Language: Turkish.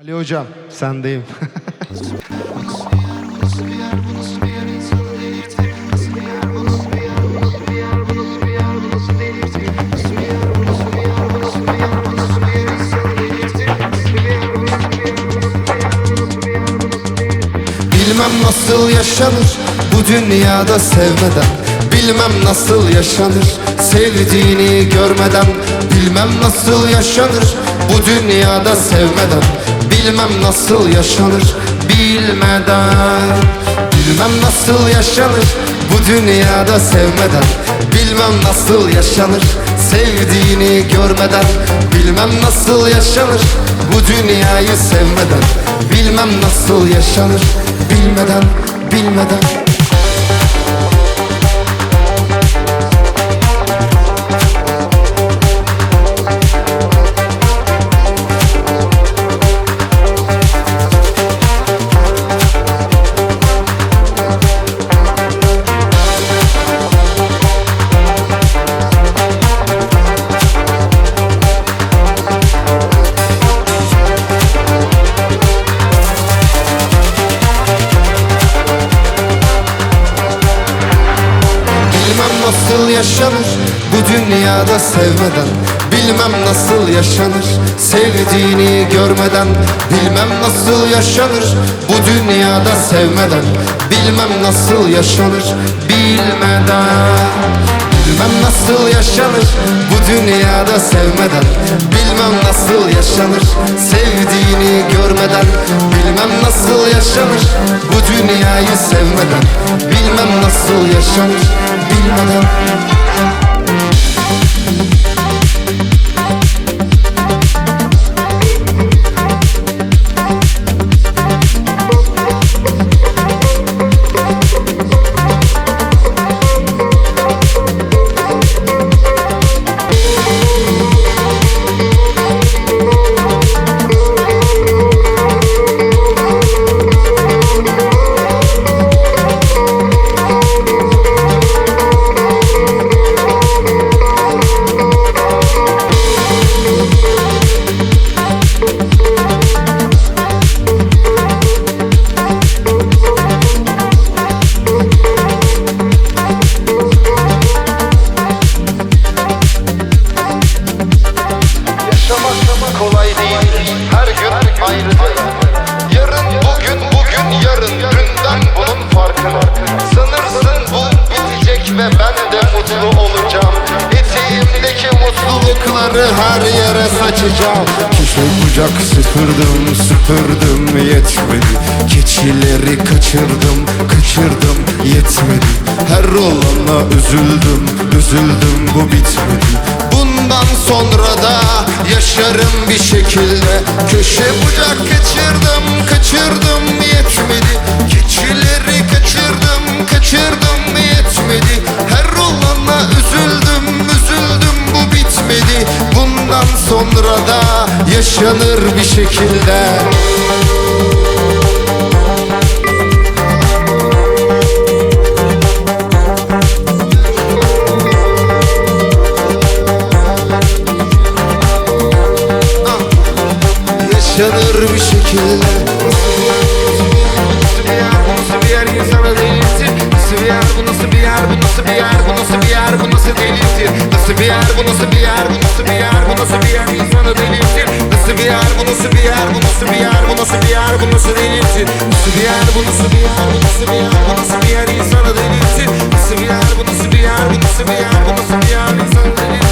Ali hocam sendeyim. Bilmem nasıl yaşanır bu dünyada sevmeden Bilmem nasıl yaşanır sevdiğini görmeden Bilmem nasıl yaşanır bu dünyada sevmeden Bilmem nasıl yaşanır bilmeden. Bilmem nasıl yaşanır. Bu dünyada sevmeden Bilmem nasıl yaşanır. Sevdiğini görmeden Bilmem nasıl yaşanır. Bu dünyayı sevmeden Bilmem nasıl yaşanır. Bilmeden bilmeden yaşanır bu dünyada sevmeden? Bilmem nasıl yaşanır sevdiğini görmeden? Bilmem nasıl yaşanır bu dünyada sevmeden? Bilmem nasıl yaşanır bilmeden? Bilmem nasıl yaşanır bu dünyada sevmeden? Bilmem nasıl yaşanır sevdiğini görmeden? Bilmem nasıl yaşanır bu dünyayı sevmeden? Bilmem nasıl yaşanır bilmeden Yaşamak mutlulukları her yere saçacağım. Köşe bucak süpürdüm süpürdüm yetmedi. Keçileri kaçırdım kaçırdım yetmedi. Her olana üzüldüm üzüldüm bu bitmedi. Bundan sonra da yaşarım bir şekilde. Köşe bucak kaçırdım kaçırdım yetmedi. Keçileri kaçırdım kaçırdım sonra da yaşanır bir şekilde Yaşanır bir şekilde Nasıl bir yer bu nasıl bir yer bu nasıl bir yer bu nasıl bir yer bu nasıl bu nasıl bir yer bu nasıl nasıl bir yer bu nasıl bir yer bu nasıl bir yer bu nasıl değilsin Nasıl bir yer bu nasıl bir yer bu nasıl bir yer bu nasıl bir yer insana değilsin Nasıl bir yer bu nasıl bir yer bu nasıl bir yer bu nasıl bir yer insana değilsin